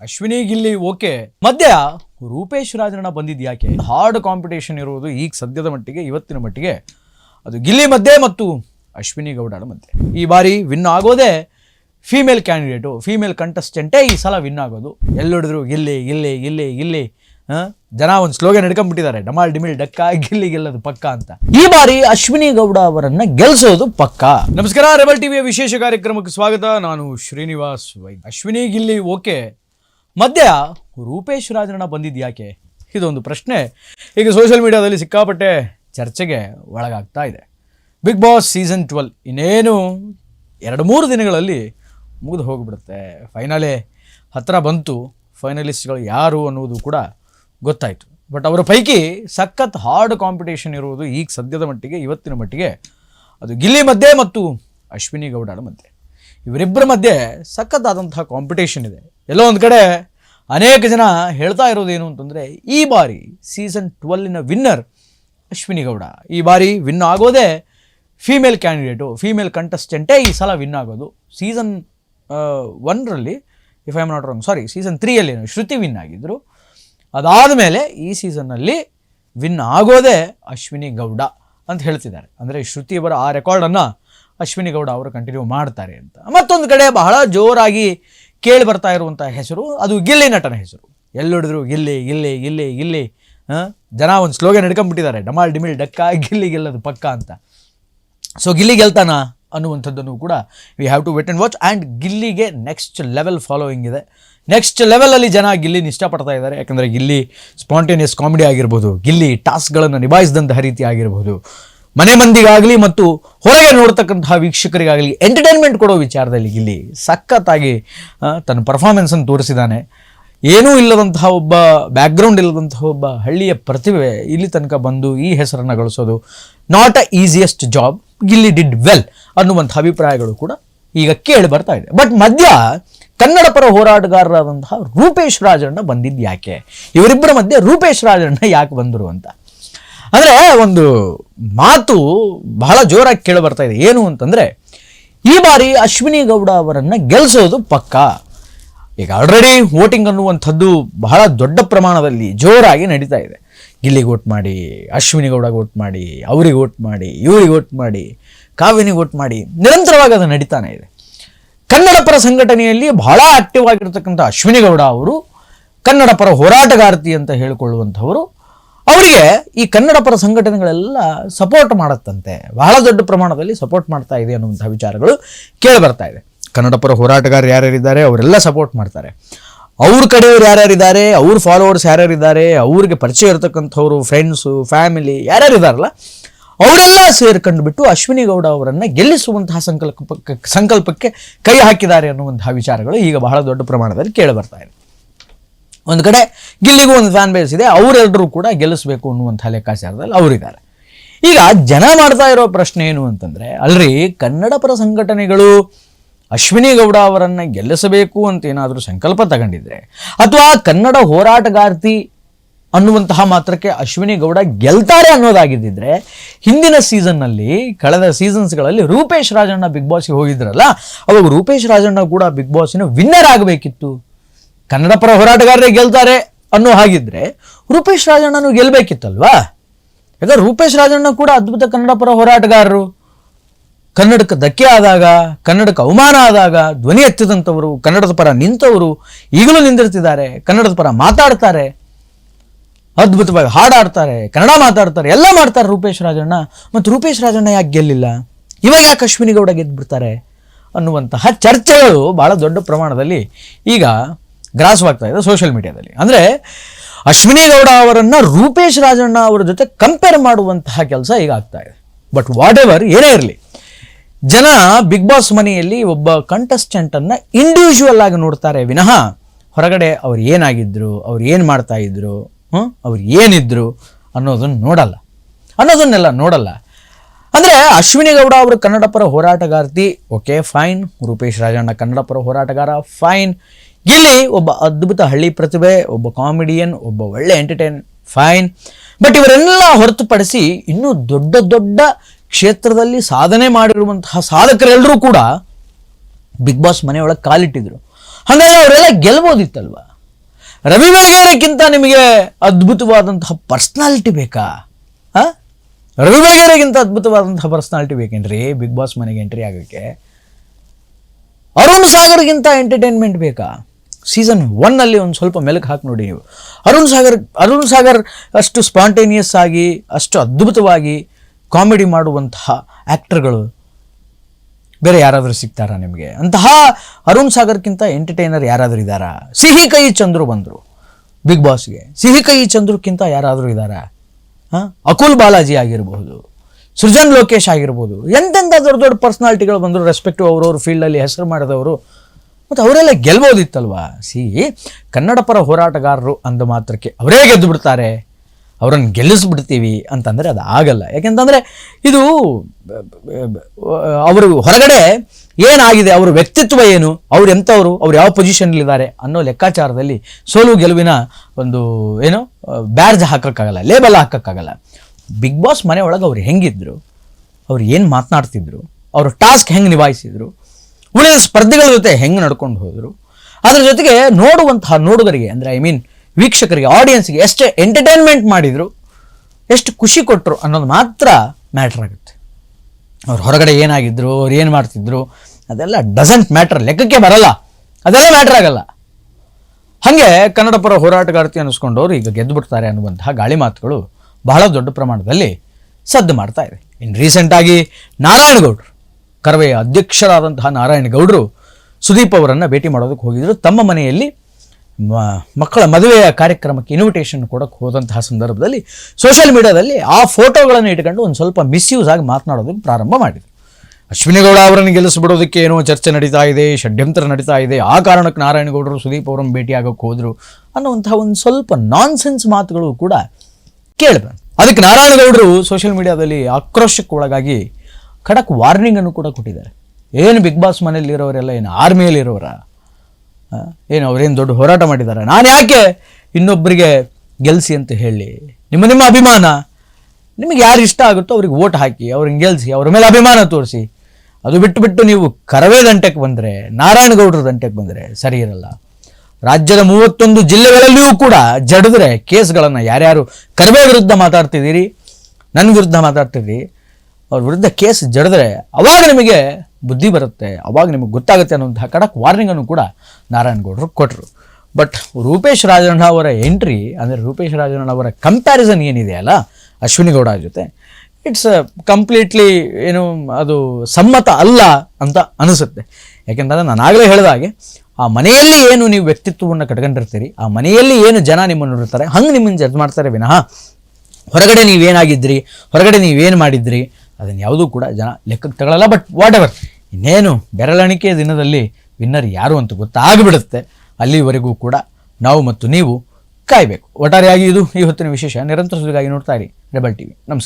Ashwini Gilli, okay. ಮಧ್ಯ ರೂಪೇಶ್ ರಾಜಣ್ಣ ಬಂದಿದ್ದು ಯಾಕೆ? ಹಾರ್ಡ್ ಕಾಂಪಿಟೇಷನ್ ಇರುವುದು ಈಗ ಸದ್ಯದ ಮಟ್ಟಿಗೆ, ಇವತ್ತಿನ ಮಟ್ಟಿಗೆ. ಅದು ಗಿಲ್ಲಿ ಮಧ್ಯೆ ಮತ್ತು ಅಶ್ವಿನಿ ಗೌಡರ ಮಧ್ಯೆ. ಈ ಬಾರಿ ವಿನ್ ಆಗೋದೇ ಫೀಮೇಲ್ ಕ್ಯಾಂಡಿಡೇಟು ಫೀಮೇಲ್ ಕಂಟೆಸ್ಟೆಂಟೇ ಈ ಸಲ ವಿನ್ ಆಗೋದು. ಎಲ್ಲೊಡಿದ್ರು ಗಿಲ್ಲಿ ಗಿಲ್ಲಿ ಗಿಲ್ಲಿ ಗಿಲ್ಲಿ? ಜನ ಒಂದು ಸ್ಲೋಗನ್ ಹಿಡ್ಕೊಂಡ್ಬಿಟ್ಟಿದ್ದಾರೆ. ಡಮಾಲ್ ಡಿಮಿಲ್ ಡಕ್ಕ ಗಿಲ್ಲಿ ಗೆಲ್ಲದು ಪಕ್ಕ ಅಂತ. ಈ ಬಾರಿ ಅಶ್ವಿನಿ ಗೌಡ ಅವರನ್ನ ಗೆಲ್ಸೋದು ಪಕ್ಕ. ನಮಸ್ಕಾರ, ರೆಬಲ್ ಟಿವಿಯ ವಿಶೇಷ ಕಾರ್ಯಕ್ರಮಕ್ಕೆ ಸ್ವಾಗತ. ನಾನು ಶ್ರೀನಿವಾಸ್ ವೈ ಅಶ್ವಿನಿ, ಗಿಲ್ಲಿ, ಓಕೆ. ಮಧ್ಯ ರೂಪೇಶ್ ರಾಜಣ್ಣ ಬಂದಿದ್ದು ಯಾಕೆ? ಇದೊಂದು ಪ್ರಶ್ನೆ. ಈಗ ಸೋಷಿಯಲ್ ಮೀಡಿಯಾದಲ್ಲಿ ಸಿಕ್ಕಾಪಟ್ಟೆ ಚರ್ಚೆಗೆ ಒಳಗಾಗ್ತಾ ಇದೆ. ಬಿಗ್ ಬಾಸ್ ಸೀಸನ್ ಟ್ವೆಲ್ ಇನ್ನೇನು ಎರಡು ಮೂರು ದಿನಗಳಲ್ಲಿ ಮುಗಿದು ಹೋಗಿಬಿಡುತ್ತೆ. ಫೈನಲೇ ಹತ್ತಿರ ಬಂತು. ಫೈನಲಿಸ್ಟ್ಗಳು ಯಾರು ಅನ್ನುವುದು ಕೂಡ ಗೊತ್ತಾಯಿತು. ಬಟ್ ಅವರ ಪೈಕಿ ಸಖತ್ ಹಾರ್ಡ್ ಕಾಂಪಿಟೇಷನ್ ಇರುವುದು ಈಗ ಸದ್ಯದ ಮಟ್ಟಿಗೆ, ಇವತ್ತಿನ ಮಟ್ಟಿಗೆ ಅದು ಗಿಲ್ಲಿ ಮಧ್ಯೆ ಮತ್ತು ಅಶ್ವಿನಿ ಗೌಡರ ಮಧ್ಯೆ. ಇವರಿಬ್ಬರ ಮಧ್ಯೆ ಸಖತ್ತಾದಂತಹ ಕಾಂಪಿಟೇಷನ್ ಇದೆ. ಎಲ್ಲೋ ಒಂದು ಕಡೆ ಅನೇಕ ಜನ ಹೇಳ್ತಾ ಇರೋದೇನು ಅಂತಂದರೆ, ಈ ಬಾರಿ ಸೀಸನ್ ಟ್ವೆಲ್ಲಿನ ವಿನ್ನರ್ ಅಶ್ವಿನಿ ಗೌಡ. ಈ ಬಾರಿ ವಿನ್ ಆಗೋದೇ ಫೀಮೇಲ್ ಕ್ಯಾಂಡಿಡೇಟು ಫೀಮೇಲ್ ಕಂಟೆಸ್ಟೆಂಟೇ ಈ ಸಲ ವಿನ್ ಆಗೋದು. Season ಒನ್ರಲ್ಲಿ if I am not wrong sorry season ತ್ರೀಯಲ್ಲಿ Shruti win ಆಗಿದ್ದರು ಅದಾದ ಮೇಲೆ ಈ ಸೀಸನ್ನಲ್ಲಿ ವಿನ್ ಆಗೋದೇ ಅಶ್ವಿನಿ ಗೌಡ ಅಂತ ಹೇಳ್ತಿದ್ದಾರೆ. ಅಂದರೆ ಶ್ರುತಿ ಅವರ ಆ ರೆಕಾರ್ಡನ್ನು ಅಶ್ವಿನಿ ಗೌಡ ಅವರು ಕಂಟಿನ್ಯೂ ಮಾಡ್ತಾರೆ ಅಂತ. ಮತ್ತೊಂದು ಕಡೆ ಬಹಳ ಜೋರಾಗಿ ಕೇಳಿ ಬರ್ತಾ ಇರುವಂಥ ಹೆಸರು, ಅದು ಗಿಲ್ಲಿ ನಟನ ಹೆಸರು. ಎಲ್ಲೊಡಿದ್ರು ಗಿಲ್ಲಿ ಗಿಲ್ಲಿ ಗಿಲ್ಲಿ ಗಿಲ್ಲಿ? ಜನ ಒಂದು ಸ್ಲೋಗನ್ ಹಿಡ್ಕೊಂಡ್ಬಿಟ್ಟಿದ್ದಾರೆ. ಡಮಾಲ್ ಡಿಮಿಲ್ ಡಕ್ಕ ಗಿಲ್ಲಿ, ಗೆಲ್ಲದು ಪಕ್ಕ ಅಂತ. ಸೊ ಗಿಲ್ಲಿ ಗೆಲ್ತಾನ ಅನ್ನುವಂಥದ್ದನ್ನು ಕೂಡ we have to wait and watch and ಗಿಲ್ಲಿಗೆ next level following ಇದೆ. ನೆಕ್ಸ್ಟ್ ಲೆವೆಲಲ್ಲಿ ಜನ ಗಿಲ್ಲಿನ ಇಷ್ಟಪಡ್ತಾ ಇದ್ದಾರೆ. ಯಾಕಂದರೆ ಗಿಲ್ಲಿ ಸ್ಪಾಂಟೇನಿಯಸ್ ಕಾಮಿಡಿ ಆಗಿರ್ಬೋದು. ಗಿಲ್ಲಿ ಟಾಸ್ಕ್ಗಳನ್ನು ನಿಭಾಯಿಸಿದಂತಹ ರೀತಿ ಆಗಿರ್ಬೋದು. ಮನೆ ಮಂದಿಗಾಗಲಿ ಮತ್ತು ಹೊರಗೆ ನೋಡ್ತಕ್ಕಂತಹ ವೀಕ್ಷಕರಿಗಾಗಲಿ ಎಂಟರ್ಟೈನ್ಮೆಂಟ್ ಕೊಡೋ ವಿಚಾರದಲ್ಲಿ ಇಲ್ಲಿ ಸಖತ್ತಾಗಿ ತನ್ನ ಪರ್ಫಾರ್ಮೆನ್ಸನ್ನು ತೋರಿಸಿದ್ದಾನೆ. ಏನೂ ಇಲ್ಲದಂತಹ ಒಬ್ಬ ಬ್ಯಾಕ್ಗ್ರೌಂಡ್ ಇಲ್ಲದಂತಹ ಒಬ್ಬ ಹಳ್ಳಿಯ ಪ್ರತಿಭೆ ಇಲ್ಲಿ ತನಕ ಬಂದು ಈ ಹೆಸರನ್ನು ಗಳಿಸೋದು not a easiest job Gilli did well ಅನ್ನುವಂಥ ಅಭಿಪ್ರಾಯಗಳು ಕೂಡ ಈಗ ಕೇಳಿ ಬರ್ತಾ ಇದೆ. ಬಟ್ ಮಧ್ಯ ಕನ್ನಡ ಪರ ಹೋರಾಟಗಾರರಾದಂತಹ ರೂಪೇಶ್ ರಾಜಣ್ಣ ಬಂದಿದ್ದು ಯಾಕೆ? ಇವರಿಬ್ಬರ ಮಧ್ಯೆ ರೂಪೇಶ್ ರಾಜಣ್ಣ ಯಾಕೆ ಬಂದರು ಅಂತ? ಅಂದರೆ ಒಂದು ಮಾತು ಬಹಳ ಜೋರಾಗಿ ಕೇಳಿ ಬರ್ತಾ ಇದೆ. ಏನು ಅಂತಂದರೆ, ಈ ಬಾರಿ ಅಶ್ವಿನಿ ಗೌಡ ಅವರನ್ನು ಗೆಲ್ಲಿಸೋದು ಪಕ್ಕ. ಈಗ ಆಲ್ರೆಡಿ ವೋಟಿಂಗ್ ಅನ್ನುವಂಥದ್ದು ಬಹಳ ದೊಡ್ಡ ಪ್ರಮಾಣದಲ್ಲಿ ಜೋರಾಗಿ ನಡೀತಾ ಇದೆ. ಗಿಲ್ಲಿಗೆ ಓಟ್ ಮಾಡಿ, ಅಶ್ವಿನಿ ಗೌಡಗೆ ವೋಟ್ ಮಾಡಿ, ಅವ್ರಿಗೆ ವೋಟ್ ಮಾಡಿ, ಇವ್ರಿಗೆ ವೋಟ್ ಮಾಡಿ ಕಾವ್ಯನಿಗೆ ವೋಟ್ ಮಾಡಿ, ನಿರಂತರವಾಗಿ ಅದು ನಡೀತಾನೆ ಇದೆ. ಕನ್ನಡ ಪರ ಸಂಘಟನೆಯಲ್ಲಿ ಬಹಳ ಆಕ್ಟಿವ್ ಆಗಿರ್ತಕ್ಕಂಥ ಅಶ್ವಿನಿ ಗೌಡ ಅವರು ಕನ್ನಡ ಪರ ಹೋರಾಟಗಾರತಿ ಅಂತ ಹೇಳಿಕೊಳ್ಳುವಂಥವರು ಅವರಿಗೆ ಈ ಕನ್ನಡ ಪರ ಸಂಘಟನೆಗಳೆಲ್ಲ ಸಪೋರ್ಟ್ ಮಾಡುತ್ತಂತೆ. ಬಹಳ ದೊಡ್ಡ ಪ್ರಮಾಣದಲ್ಲಿ ಸಪೋರ್ಟ್ ಮಾಡ್ತಾ ಇದೆ ಅನ್ನುವಂಥ ವಿಚಾರಗಳು ಕೇಳಿ ಬರ್ತಾ ಇದೆ. ಕನ್ನಡ ಪರ ಹೋರಾಟಗಾರರು ಯಾರ್ಯಾರಿದ್ದಾರೆ ಅವರೆಲ್ಲ ಸಪೋರ್ಟ್ ಮಾಡ್ತಾರೆ. ಅವ್ರ ಕಡೆಯವ್ರು ಯಾರ್ಯಾರಿದ್ದಾರೆ, ಅವ್ರ ಫಾಲೋವರ್ಸ್ ಯಾರ್ಯಾರಿದ್ದಾರೆ, ಅವ್ರಿಗೆ ಪರಿಚಯ ಇರತಕ್ಕಂಥವ್ರು ಫ್ರೆಂಡ್ಸು ಫ್ಯಾಮಿಲಿ ಯಾರ್ಯಾರಿದ್ದಾರಲ್ಲ ಅವರೆಲ್ಲ ಸೇರ್ಕೊಂಡು ಬಿಟ್ಟು ಅಶ್ವಿನಿ ಗೌಡ ಅವರನ್ನು ಗೆಲ್ಲಿಸುವಂತಹ ಸಂಕಲ್ಪ, ಸಂಕಲ್ಪಕ್ಕೆ ಕೈ ಹಾಕಿದ್ದಾರೆ ಅನ್ನುವಂತಹ ವಿಚಾರಗಳು ಈಗ ಬಹಳ ದೊಡ್ಡ ಪ್ರಮಾಣದಲ್ಲಿ ಕೇಳಿ ಬರ್ತಾ ಇದೆ. ಒಂದು ಕಡೆ ಗಿಲ್ಲಿಗೂ ಒಂದು ಫ್ಯಾನ್ ಬೇಸ್ ಇದೆ ಅವರೆಲ್ಲರೂ ಕೂಡ ಗೆಲ್ಲಿಸ್ಬೇಕು ಅನ್ನುವಂಥ ಲೆಕ್ಕಾಚಾರದಲ್ಲಿ ಅವರಿದ್ದಾರೆ. ಈಗ ಜನ ಮಾಡ್ತಾ ಇರೋ ಪ್ರಶ್ನೆ ಏನು ಅಂತಂದರೆ, ಅಲ್ರಿ ಕನ್ನಡ ಪರ ಸಂಘಟನೆಗಳು ಅಶ್ವಿನಿ ಗೌಡ ಅವರನ್ನು ಗೆಲ್ಲಿಸಬೇಕು ಅಂತ ಏನಾದರೂ ಸಂಕಲ್ಪ ತಗೊಂಡಿದ್ರೆ, ಅಥವಾ ಕನ್ನಡ ಹೋರಾಟಗಾರ್ತಿ ಅನ್ನುವಂತಹ ಮಾತ್ರಕ್ಕೆ ಅಶ್ವಿನಿ ಗೌಡ ಗೆಲ್ತಾರೆ ಅನ್ನೋದಾಗಿದ್ದಿದ್ರೆ, ಹಿಂದಿನ ಸೀಸನ್ನಲ್ಲಿ ಕಳೆದ ಸೀಸನ್ಸ್ಗಳಲ್ಲಿ ರೂಪೇಶ್ ರಾಜಣ್ಣ ಬಿಗ್ ಬಾಸ್ಗೆ ಹೋಗಿದ್ರಲ್ಲ, ಅವಾಗ ರೂಪೇಶ್ ರಾಜಣ್ಣ ಕೂಡ ಬಿಗ್ ಬಾಸಿನ ವಿನ್ನರ್ ಆಗಬೇಕಿತ್ತು. ಕನ್ನಡ ಪರ ಹೋರಾಟಗಾರರೇ ಗೆಲ್ತಾರೆ ಅನ್ನೋ ಹಾಗಿದ್ರೆ ರೂಪೇಶ್ ರಾಜಣ್ಣನು ಗೆಲ್ಲಬೇಕಿತ್ತಲ್ವಾ ಯಾಕಂದ್ರೆ ರೂಪೇಶ್ ರಾಜಣ್ಣ ಕೂಡ ಅದ್ಭುತ ಕನ್ನಡ ಪರ ಹೋರಾಟಗಾರರು. ಕನ್ನಡಕ್ಕೆ ಧಕ್ಕೆ ಆದಾಗ ಕನ್ನಡಕ್ಕೆ ಅವಮಾನ ಆದಾಗ, ಧ್ವನಿ ಎತ್ತಿದಂಥವರು, ಕನ್ನಡದ ಪರ ನಿಂತವರು ಈಗಲೂ ನಿಂದಿರ್ತಿದ್ದಾರೆ, ಕನ್ನಡದ ಪರ ಮಾತಾಡ್ತಾರೆ, ಅದ್ಭುತವಾಗಿ ಹಾಡಾಡ್ತಾರೆ, ಕನ್ನಡ ಮಾತಾಡ್ತಾರೆ, ಎಲ್ಲ ಮಾಡ್ತಾರೆ ರೂಪೇಶ್ ರಾಜಣ್ಣ. ಮತ್ತು ರೂಪೇಶ್ ರಾಜಣ್ಣ ಯಾಕೆ ಗೆಲ್ಲಿಲ್ಲ? ಇವ ಯಾಕೆ ಅಶ್ವಿನಿ ಗೌಡ ಗೆದ್ಬಿಡ್ತಾರೆ ಅನ್ನುವಂತಹ ಚರ್ಚೆಗಳು ಭಾಳ ದೊಡ್ಡ ಪ್ರಮಾಣದಲ್ಲಿ ಈಗ ಗ್ರಾಸವಾಗ್ತಾ ಇದೆ ಸೋಷಿಯಲ್ ಮೀಡಿಯಾದಲ್ಲಿ ಅಂದರೆ ಅಶ್ವಿನಿ ಗೌಡ ಅವರನ್ನು ರೂಪೇಶ್ ರಾಜಣ್ಣ ಅವರ ಜೊತೆ ಕಂಪೇರ್ ಮಾಡುವಂತಹ ಕೆಲಸ ಈಗ ಆಗ್ತಾ ಇದೆ. ಬಟ್ ವಾಟ್ ಎವರ್ ಏನೇ ಇರಲಿ, ಜನ ಬಿಗ್ ಬಾಸ್ ಮನೆಯಲ್ಲಿ ಒಬ್ಬ ಕಂಟೆಸ್ಟೆಂಟನ್ನು ಇಂಡಿವಿಜುವಲ್ ಆಗಿ ನೋಡ್ತಾರೆ. ವಿನಃ ಹೊರಗಡೆ ಅವ್ರು ಏನಾಗಿದ್ರು, ಅವ್ರು ಏನು ಮಾಡ್ತಾ ಇದ್ರು? ಅವ್ರು ಏನಿದ್ರು ಅನ್ನೋದನ್ನು ನೋಡಲ್ಲ. ಅನ್ನೋದನ್ನೆಲ್ಲ ನೋಡಲ್ಲ. ಅಂದರೆ ಅಶ್ವಿನಿ ಗೌಡ ಅವರು ಕನ್ನಡ ಪರ ಹೋರಾಟಗಾರ್ತಿ ಓಕೆ ಫೈನ್ ರೂಪೇಶ್ ರಾಜಣ್ಣ ಕನ್ನಡ ಪರ ಹೋರಾಟಗಾರ ಫೈನ್ ಗಿಲ್ಲಿ ಒಬ್ಬ ಅದ್ಭುತ ಹಳ್ಳಿ ಪ್ರತಿಭೆ, ಒಬ್ಬ ಕಾಮಿಡಿಯನ್ ಒಬ್ಬ ಒಳ್ಳೆ ಎಂಟರ್ಟೈನ್ ಫೈನ್ ಬಟ್ ಇವರೆಲ್ಲ ಹೊರತುಪಡಿಸಿ ಇನ್ನೂ ದೊಡ್ಡ ದೊಡ್ಡ ಕ್ಷೇತ್ರದಲ್ಲಿ ಸಾಧನೆ ಮಾಡಿರುವಂತಹ ಸಾಧಕರೆಲ್ಲರೂ ಕೂಡ ಬಿಗ್ ಬಾಸ್ ಮನೆಯೊಳಗೆ ಕಾಲಿಟ್ಟಿದ್ರು. ಹಾಗಾದ್ರೆ ಅವರೆಲ್ಲ ಗೆಲ್ಬೋದಿತ್ತಲ್ವ? ರವಿ ಬೆಳಗೆರೆಗಿಂತ ನಿಮಗೆ ಅದ್ಭುತವಾದಂತಹ ಪರ್ಸ್ನಾಲಿಟಿ ಬೇಕಾ? ರವಿ ಬೆಳಗೆರೆಗಿಂತ ಅದ್ಭುತವಾದಂತಹ ಪರ್ಸ್ನಾಲಿಟಿ ಬೇಕೇನ್ರಿ? ಬಿಗ್ ಬಾಸ್ ಮನೆಗೆ ಎಂಟ್ರಿ ಆಗೋಕ್ಕೆ? ಅರುಣ್ ಸಾಗರ್ಗಿಂತ ಎಂಟರ್ಟೈನ್ಮೆಂಟ್ ಬೇಕಾ? ಸೀಸನ್ ಒನ್ನಲ್ಲಿ ಒಂದು ಸ್ವಲ್ಪ ಮೆಲುಕು ಹಾಕಿ ನೋಡಿ ನೀವು. ಅರುಣ್ ಸಾಗರ್ ಅರುಣ್ ಸಾಗರ್ ಅಷ್ಟು ಸ್ಪಾಂಟೇನಿಯಸ್ ಆಗಿ, ಅಷ್ಟು ಅದ್ಭುತವಾಗಿ ಕಾಮಿಡಿ ಮಾಡುವಂತಹ ಆ್ಯಕ್ಟರ್ಗಳು ಬೇರೆ ಯಾರಾದರೂ ಸಿಗ್ತಾರಾ ನಿಮಗೆ? ಅಂತಹ ಅರುಣ್ ಸಾಗರ್ಗಿಂತ ಎಂಟರ್ಟೈನರ್ ಯಾರಾದರೂ ಇದ್ದಾರಾ? ಸಿಹಿ ಕೈ ಚಂದ್ರು ಬಂದರು, ಬಿಗ್ ಬಾಸ್ಗೆ. ಸಿಹಿ ಕೈ ಚಂದ್ರಕ್ಕಿಂತ ಯಾರಾದರೂ ಇದ್ದಾರಾ? ಹಾಂ? ಅಕುಲ್ ಬಾಲಾಜಿ ಆಗಿರಬಹುದು ಸೃಜನ್ ಲೋಕೇಶ್ ಆಗಿರ್ಬೋದು ಎಂತೆಂಥ ದೊಡ್ಡ ದೊಡ್ಡ ಪರ್ಸ್ನಾಲಿಟಿಗಳು ಬಂದರು ರೆಸ್ಪೆಕ್ಟಿವ್ ಅವ್ರವ್ರ ಫೀಲ್ಡಲ್ಲಿ ಹೆಸರು ಮಾಡಿದವರು ಮತ್ತು ಅವರೆಲ್ಲ ಗೆಲ್ಬೋದಿತ್ತಲ್ವಾ? ಸಿ ಕನ್ನಡ ಪರ ಹೋರಾಟಗಾರರು ಅಂದ ಮಾತ್ರಕ್ಕೆ ಅವರೇ ಗೆದ್ದು ಬಿಡ್ತಾರೆ ಅವರನ್ನು ಗೆಲ್ಲಿಸ್ಬಿಡ್ತೀವಿ ಅಂತಂದರೆ ಅದು ಆಗಲ್ಲ. ಯಾಕೆಂತಂದರೆ ಇದು, ಅವರು ಹೊರಗಡೆ ಏನಾಗಿದೆ, ಅವರ ವ್ಯಕ್ತಿತ್ವ ಏನು, ಅವ್ರು ಎಂಥವ್ರು, ಅವ್ರು ಯಾವ ಪೊಸಿಷನ್ಲಿದ್ದಾರೆ ಅನ್ನೋ ಲೆಕ್ಕಾಚಾರದಲ್ಲಿ ಸೋಲು ಗೆಲುವಿನ ಒಂದು ಏನು, ಬ್ಯಾರ್ಜ್ ಹಾಕೋಕ್ಕಾಗಲ್ಲ, ಲೇಬಲ್ ಹಾಕೋಕ್ಕಾಗಲ್ಲ. ಬಿಗ್ ಬಾಸ್ ಮನೆ ಒಳಗೆ ಅವ್ರು ಹೆಂಗಿದ್ರು, ಅವ್ರು ಏನು ಮಾತನಾಡ್ತಿದ್ರು, ಅವ್ರ ಟಾಸ್ಕ್ ಹೆಂಗೆ ನಿಭಾಯಿಸಿದ್ರು ಉಳಿದ ಸ್ಪರ್ಧಿಗಳ ಜೊತೆ ಹೆಂಗೆ ನಡ್ಕೊಂಡು ಹೋದರು? ಅದ್ರ ಜೊತೆಗೆ ನೋಡುವಂತಹ ನೋಡುಗರಿಗೆ, ಅಂದರೆ ಐ ಮೀನ್ ವೀಕ್ಷಕರಿಗೆ ಆಡಿಯನ್ಸ್ಗೆ ಎಷ್ಟು ಎಂಟರ್ಟೈನ್ಮೆಂಟ್ ಮಾಡಿದರು, ಎಷ್ಟು ಖುಷಿ ಕೊಟ್ಟರು ಅನ್ನೋದು ಮಾತ್ರ ಮ್ಯಾಟ್ರ್ ಆಗುತ್ತೆ. ಅವ್ರು ಹೊರಗಡೆ ಏನಾಗಿದ್ರು, ಅವ್ರು ಏನು ಮಾಡ್ತಿದ್ರು, ಅದೆಲ್ಲ ಡಸಂಟ್ ಮ್ಯಾಟ್ರ್ ಲೆಕ್ಕಕ್ಕೆ ಬರಲ್ಲ. ಅದೆಲ್ಲ ಮ್ಯಾಟ್ರ್ ಆಗಲ್ಲ. ಹಾಗೆ ಕನ್ನಡ ಪರ ಹೋರಾಟಗಾರ್ತಿ ಅನ್ನಿಸ್ಕೊಂಡವರು ಈಗ ಗೆದ್ದು ಬಿಡ್ತಾರೆ ಅನ್ನುವಂತಹ ಗಾಳಿ ಮಾತುಗಳು ಬಹಳ ದೊಡ್ಡ ಪ್ರಮಾಣದಲ್ಲಿ ಸದ್ದು ಮಾಡ್ತಾ ಇದೆ ಇನ್ನು ರೀಸೆಂಟಾಗಿ ನಾರಾಯಣಗೌಡರು. ಕರವೆಯ ಅಧ್ಯಕ್ಷರಾದಂತಹ ನಾರಾಯಣಗೌಡರು ಸುದೀಪ್ ಅವರನ್ನು ಭೇಟಿ ಮಾಡೋದಕ್ಕೆ ಹೋಗಿದ್ದರು ತಮ್ಮ ಮನೆಯಲ್ಲಿ ಮಕ್ಕಳ ಮದುವೆಯ ಕಾರ್ಯಕ್ರಮಕ್ಕೆ ಇನ್ವಿಟೇಷನ್ ಕೊಡೋಕ್ಕೆ ಹೋದಂತಹ ಸಂದರ್ಭದಲ್ಲಿ ಸೋಷಿಯಲ್ ಮೀಡಿಯಾದಲ್ಲಿ ಆ ಫೋಟೋಗಳನ್ನು ಇಟ್ಕೊಂಡು ಒಂದು ಸ್ವಲ್ಪ ಮಿಸ್ಯೂಸ್ ಆಗಿ ಮಾತನಾಡೋದಕ್ಕೆ ಪ್ರಾರಂಭ ಮಾಡಿದರು. ಅಶ್ವಿನಿಗೌಡ ಅವರನ್ನು ಗೆಲ್ಲಿಸ್ಬಿಡೋದಕ್ಕೆ ಏನೋ ಚರ್ಚೆ ನಡೀತಾ ಇದೆ, ಷಡ್ಯಂತ್ರ ನಡೀತಾ ಇದೆ, ಆ ಕಾರಣಕ್ಕೆ ನಾರಾಯಣಗೌಡರು ಸುದೀಪ್ ಅವರನ್ನು ಭೇಟಿ ಆಗೋಕ್ಕೆ ಹೋದರು ಅನ್ನುವಂಥ ಒಂದು ಸ್ವಲ್ಪ ನಾನ್ಸೆನ್ಸ್ ಮಾತುಗಳು ಕೂಡ ಕೇಳಿಬಂದು ಅದಕ್ಕೆ ನಾರಾಯಣಗೌಡರು ಸೋಷಿಯಲ್ ಮೀಡಿಯಾದಲ್ಲಿ ಆಕ್ರೋಶಕ್ಕೆ ಒಳಗಾಗಿ ಖಡಕ್ ವಾರ್ನಿಂಗ್ ಅನ್ನು ಕೂಡ ಕೊಟ್ಟಿದ್ದಾರೆ. ಏನು ಬಿಗ್ ಬಾಸ್ ಮನೆಯಲ್ಲಿರೋರೆಲ್ಲ ಏನು ಆರ್ಮಿಯಲ್ಲಿ ಇರೋರ? ಏನು ಅವ್ರೇನು ದೊಡ್ಡ ಹೋರಾಟ ಮಾಡಿದ್ದಾರೆ ನಾನು ಯಾಕೆ ಇನ್ನೊಬ್ಬರಿಗೆ ಗೆಲ್ಸಿ ಅಂತ ಹೇಳಿ? ನಿಮ್ಮ ನಿಮ್ಮ ಅಭಿಮಾನ? ನಿಮಗೆ ಯಾರು ಇಷ್ಟ ಆಗುತ್ತೋ ಅವ್ರಿಗೆ ಓಟ್ ಹಾಕಿ ಅವ್ರಿಗೆ ಗೆಲ್ಸಿ, ಅವ್ರ ಮೇಲೆ ಅಭಿಮಾನ ತೋರಿಸಿ. ಅದು ಬಿಟ್ಟು ಬಿಟ್ಟು ನೀವು ಕರವೇ ದಂಟೆಗೆ ಬಂದರೆ ನಾರಾಯಣಗೌಡರ ದಂಟೆಗೆ ಬಂದರೆ ಸರಿ ಇರಲ್ಲ. ರಾಜ್ಯದ ಮೂವತ್ತೊಂದು ಜಿಲ್ಲೆಗಳಲ್ಲಿಯೂ ಕೂಡ ಜಡಿದ್ರೆ ಕೇಸ್ಗಳನ್ನು ಯಾರ್ಯಾರು ಕರವೇ ವಿರುದ್ಧ ಮಾತಾಡ್ತಿದ್ದೀರಿ ನನ್ನ ವಿರುದ್ಧ ಮಾತಾಡ್ತಿದ್ದೀರಿ ಅವ್ರ ವಿರುದ್ಧ ಕೇಸ್ ಜಡಿದ್ರೆ ಅವಾಗ ನಿಮಗೆ ಬುದ್ಧಿ ಬರುತ್ತೆ, ಅವಾಗ ನಿಮಗೆ ಗೊತ್ತಾಗುತ್ತೆ ಅನ್ನುವಂತಹ ಖಡಕ್ ವಾರ್ನಿಂಗನ್ನು ಕೂಡ ನಾರಾಯಣಗೌಡರು ಕೊಟ್ಟರು ಬಟ್ ರೂಪೇಶ್ ರಾಜಣ್ಣ ಅವರ ಎಂಟ್ರಿ ಅಂದರೆ ರೂಪೇಶ್ ರಾಜಣ್ಣ ಅವರ ಕಂಪ್ಯಾರಿಸನ್ ಏನಿದೆ ಅಲ್ಲ, ಅಶ್ವಿನಿ ಗೌಡ ಜೊತೆ ಇಟ್ಸ್ ಕಂಪ್ಲೀಟ್ಲಿ ಏನು ಅದು ಸಮ್ಮತ ಅಲ್ಲ ಅಂತ ಅನಿಸುತ್ತೆ. ಯಾಕೆಂತಂದರೆ ನಾನು ಆಗಲೇ ಹೇಳಿದ ಹಾಗೆ, ಆ ಮನೆಯಲ್ಲಿ ಏನು ನೀವು ವ್ಯಕ್ತಿತ್ವವನ್ನು ಕಟ್ಕೊಂಡಿರ್ತೀರಿ, ಆ ಮನೆಯಲ್ಲಿ ಏನು ಜನ ನಿಮ್ಮನ್ನು ನೋಡಿರ್ತಾರೆ ಹಂಗೆ ನಿಮ್ಮನ್ನು ಜಡ್ಜ್ ಮಾಡ್ತಾರೆ ವಿನಃ, ಹೊರಗಡೆ ನೀವೇನಾಗಿದ್ರಿ ಹೊರಗಡೆ ನೀವೇನು ಮಾಡಿದ್ರಿ ಅದನ್ನು ಯಾವುದೂ ಕೂಡ ಜನ ಲೆಕ್ಕಕ್ಕೆ ತಗೊಳ್ಳಲ್ಲ ಬಟ್ ವಾಟ್ ಎವರ್ ಇನ್ನೇನು, ಬೆರಳೆಣಿಕೆ ದಿನದಲ್ಲಿ ವಿನ್ನರ್ ಯಾರು ಅಂತ ಗೊತ್ತಾಗಿಬಿಡುತ್ತೆ. ಅಲ್ಲಿವರೆಗೂ ಕೂಡ ನಾವು ಮತ್ತು ನೀವು ಕಾಯಬೇಕು. ಒಟ್ಟಾರೆಯಾಗಿ ಇದು ಈ ಹೊತ್ತಿನ ವಿಶೇಷ. ನಿರಂತರ ಸುದ್ದಿಗಾಗಿ ನೋಡ್ತಾ ಇರಿ ರೆಬಲ್ ಟಿವಿ ನಮಸ್ಕಾರ.